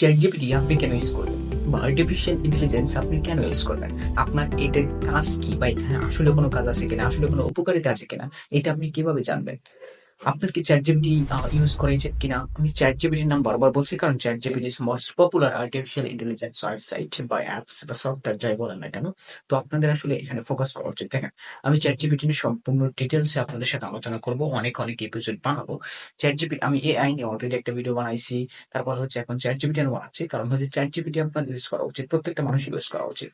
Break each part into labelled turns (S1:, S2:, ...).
S1: Chat GPT আপনি কেন use করবেন বা আর্টিফিশিয়াল ইন্টেলিজেন্স আপনি কেন ইউজ করবেন আপনার এটার কাজ কি? বা এখানে আসলে কোনো কাজ আছে কিনা? আসলে কোনো উপকারিতা আছে কিনা? এটা আপনি কীভাবে জানবেন? আপনার কি চ্যাট জিপিটি ইউজ করেছেন কিনা? আমি চ্যাট জিপিটির নাম বারবার বলছি, কারণ chat GPT is most popular artificial intelligence website বা অ্যাপস বা সফটওয়্যার যাই বলেন না কেন। তো আপনাদের আসলে এখানে ফোকাস করা উচিত। দেখেন, আমি চ্যাট জিপিটি নিয়ে সম্পূর্ণ ডিটেলসে আপনাদের সাথে আলোচনা করব, অনেক অনেক এপিসোড বানাবো। চ্যাট জিপিটি আমি এআই নিয়ে অলরেডি একটা ভিডিও বানাইছি, তারপর হচ্ছে এখন চ্যাট জিপিটি আমি বানাচ্ছি, কারণ হচ্ছে চ্যাট জিপিটি আপনার ইউজ করা উচিত, প্রত্যেকটা মানুষ ইউজ করা উচিত।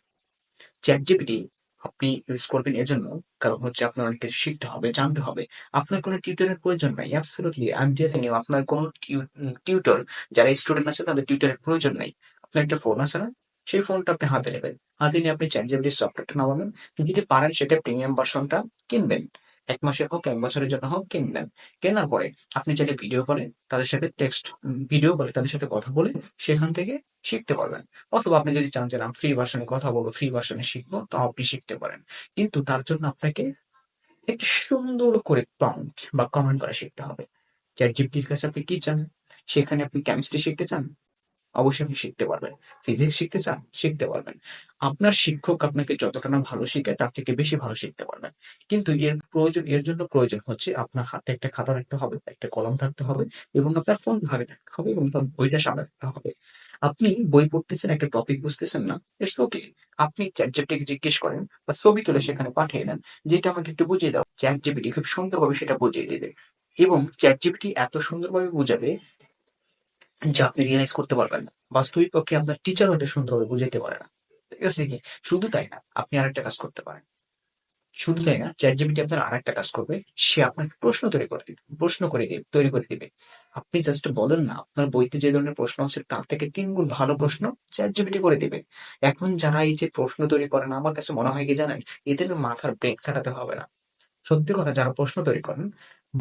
S1: চ্যাট জিপিটি আপনি ইউজ করবেন এজন্য কারণ হচ্ছে আপনার অনেক কিছু শিখতে হবে, জানতে হবে। আপনার কোনো টিউটরের প্রয়োজন নাই absolutely I am telling you আপনার কোনো টিউটর যারা স্টুডেন্ট আছে তাদের টিউটরের প্রয়োজন নাই। আপনার একটা ফোন আছে না, সেই ফোনটা আপনি হাতে নেবেন। হাতে নিয়ে আপনি চ্যাট জিপিটি সফটওয়্যারটা নামাবেন। যদি পারেন সেটা প্রিমিয়াম ভার্সনটা কিনবেন। এক মাসের হোক, এক বছরের জন্য হোক কিনবেন কেনার পরে আপনি চাইলে ভিডিও কলে তাদের সাথে টেক্সট ভিডিও কলে তাদের সাথে কথা বলে সেখান থেকে শিখতে পারবেন। অথবা আপনি যদি চান যে ফ্রি ভার্সনে কথা বলব ফ্রি ভার্সনে শিখব তাও আপনি শিখতে পারেন। কিন্তু তার জন্য আপনাকে একটু সুন্দর করে প্রম্পট বা কমেন্ট করা শিখতে হবে। চ্যাট জিপিটির কাছে আপনি কি চান? সেখানে আপনি কেমিস্ট্রি শিখতে চান? অবশ্যই আপনি শিখতে পারবেন। ফিজিক্স শিখতে চান, শিখতে পারবেন। আপনার শিক্ষক আপনাকে যতটা না ভালো শেখায়, তার থেকে বেশি ভালো শিখতে পারবেন। কিন্তু এর প্রয়োজন, এর জন্য প্রয়োজন হচ্ছে আপনার হাতে একটা খাতা থাকতে হবে, একটা কলম থাকতে হবে এবং আপনার ফোন হাতে থাকতে হবে এবং তার বইটা সামনে রাখতে হবে। আপনি বই পড়তেছেন, একটা টপিক বুঝতেছেন না ইটস ওকে আপনি চ্যাট জিপিটিকে জিজ্ঞেস করেন বা ছবি তুলে সেখানে পাঠিয়ে দেন, যেটা আমাকে একটু বুঝিয়ে দাও। চ্যাট জিপিটি খুব সুন্দরভাবে সেটা বুঝিয়ে দেবে। এবং চ্যাট জিপিটি এত সুন্দরভাবে বুঝাবে যে আপনি রিয়েলাইজ করতে পারবেন না। বাস্তবিক পক্ষে আপনার টিচার হয়তো সুন্দরভাবে বুঝাইতে পারে না। ঠিক আছে কি শুধু তাই না, আপনি আরেকটা কাজ করতে পারেন। শুধু তাই না চ্যাট জিপিটি আপনার আরেকটা কাজ করবে। সে আপনাকে প্রশ্ন তৈরি করে দিবে, প্রশ্ন করে দিবে, তৈরি করে দিবে। আপনি জাস্ট বলেন না, আপনার বইতে যে ধরনের প্রশ্ন আছে তার থেকে তিন গুণ ভালো প্রশ্ন চ্যাট জিপিটি করে দিবে। এখন যারা এই যে প্রশ্ন তৈরি করেন, আমার কাছে মনে হয় কি জানেন, এদের মাথার ব্রেক খাটাতে হবে না। সত্যি কথা, যারা প্রশ্ন তৈরি করেন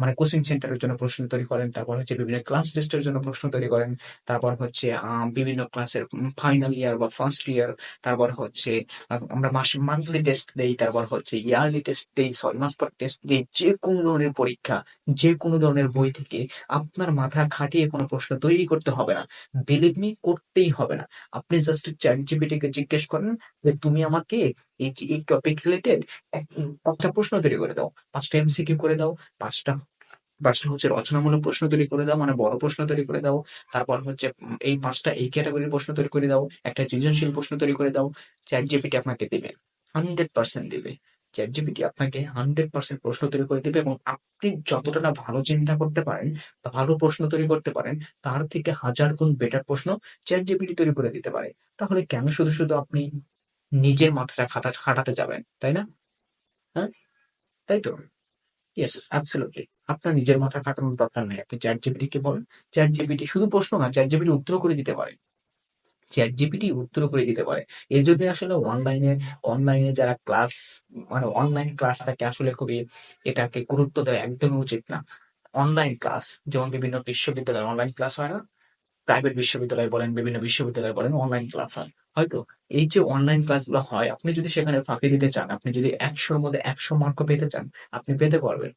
S1: মানে কোচিং সেন্টারের জন্য প্রশ্ন তৈরি করেন, তারপর হচ্ছে বিভিন্ন ক্লাস টেস্টের জন্য প্রশ্ন তৈরি করেন, তারপর হচ্ছে বিভিন্ন ক্লাসের ফাইনাল ইয়ার বা ফার্স্ট ইয়ার তারপর হচ্ছে আমরা মাসে মান্থলি টেস্ট দেই, তারপর হচ্ছে ইয়ারলি টেস্ট দেই, ছয় মাস পর টেস্ট দেই, যে কোনো ধরনের পরীক্ষা, যে কোনো ধরনের বই থেকে আপনার মাথা খাটিয়ে কোনো প্রশ্ন তৈরি করতে হবে না। বিলিভ মি করতেই হবে না। আপনি জাস্ট চ্যাট জিপিটিকে জিজ্ঞেস করেন যে, তুমি আমাকে এই এই টপিক রিলেটেড পাঁচটা প্রশ্ন তৈরি করে দাও। পাঁচটা এমসিকিউ করে দাও, পাঁচটা পাঁচটা হচ্ছে রচনামূলক প্রশ্ন তৈরি করে দাও মানে বড় প্রশ্ন তৈরি করে দাও। তারপর হচ্ছে এই পাঁচটা এই ক্যাটাগরির প্রশ্ন তৈরি করে দাও, একটা সৃজনশীল প্রশ্ন তৈরি করে দাও চ্যাট জিপিটি আপনাকে দেবে হান্ড্রেড পার্সেন্ট দেবে। চ্যাট জিপিটি আপনাকে হান্ড্রেড পার্সেন্ট প্রশ্ন তৈরি করে দেবে এবং আপনি যতটা ভালো চিন্তা করতে পারেন, ভালো প্রশ্ন তৈরি করতে পারেন, তার থেকে হাজার গুণ বেটার প্রশ্ন চ্যাট জিপিটি তৈরি করে দিতে পারে। তাহলে কেন শুধু শুধু আপনি নিজের মাথাটা খাটা খাটাতে যাবেন, তাই না? হ্যাঁ? তাই তো? ইয়েস অ্যাবসলিউটলি আপনার নিজের মাথা খাটানোর দরকার নেই। আপনি চ্যাট জিপিটি কে বলেন। চ্যাট জিপিটি শুধু প্রশ্ন না চ্যাট জিপিটি উত্তর করে দিতে পারে। চ্যাট জিপিটি উত্তর করে দিতে পারে। এই জন্য আসলে অনলাইনে অনলাইনে যারা ক্লাস মানে অনলাইন ক্লাসটাকে আসলে খুবই এটাকে গুরুত্ব দেওয়া একদমই উচিত না। অনলাইন ক্লাস, যেমন বিভিন্ন বিশ্ববিদ্যালয়ে অনলাইন ক্লাস হয় না? প্রাইভেট বিশ্ববিদ্যালয় বলেন, বিভিন্ন বিশ্ববিদ্যালয় বলেন অনলাইন ক্লাস হয়। হয়তো এই যে অনলাইন ক্লাসগুলো হয়, আপনি যদি সেখানে ফাঁকি দিতে চান, আপনি যদি একশোর মধ্যে একশো মার্ক পেতে চান, আপনি পেতে পারবেন।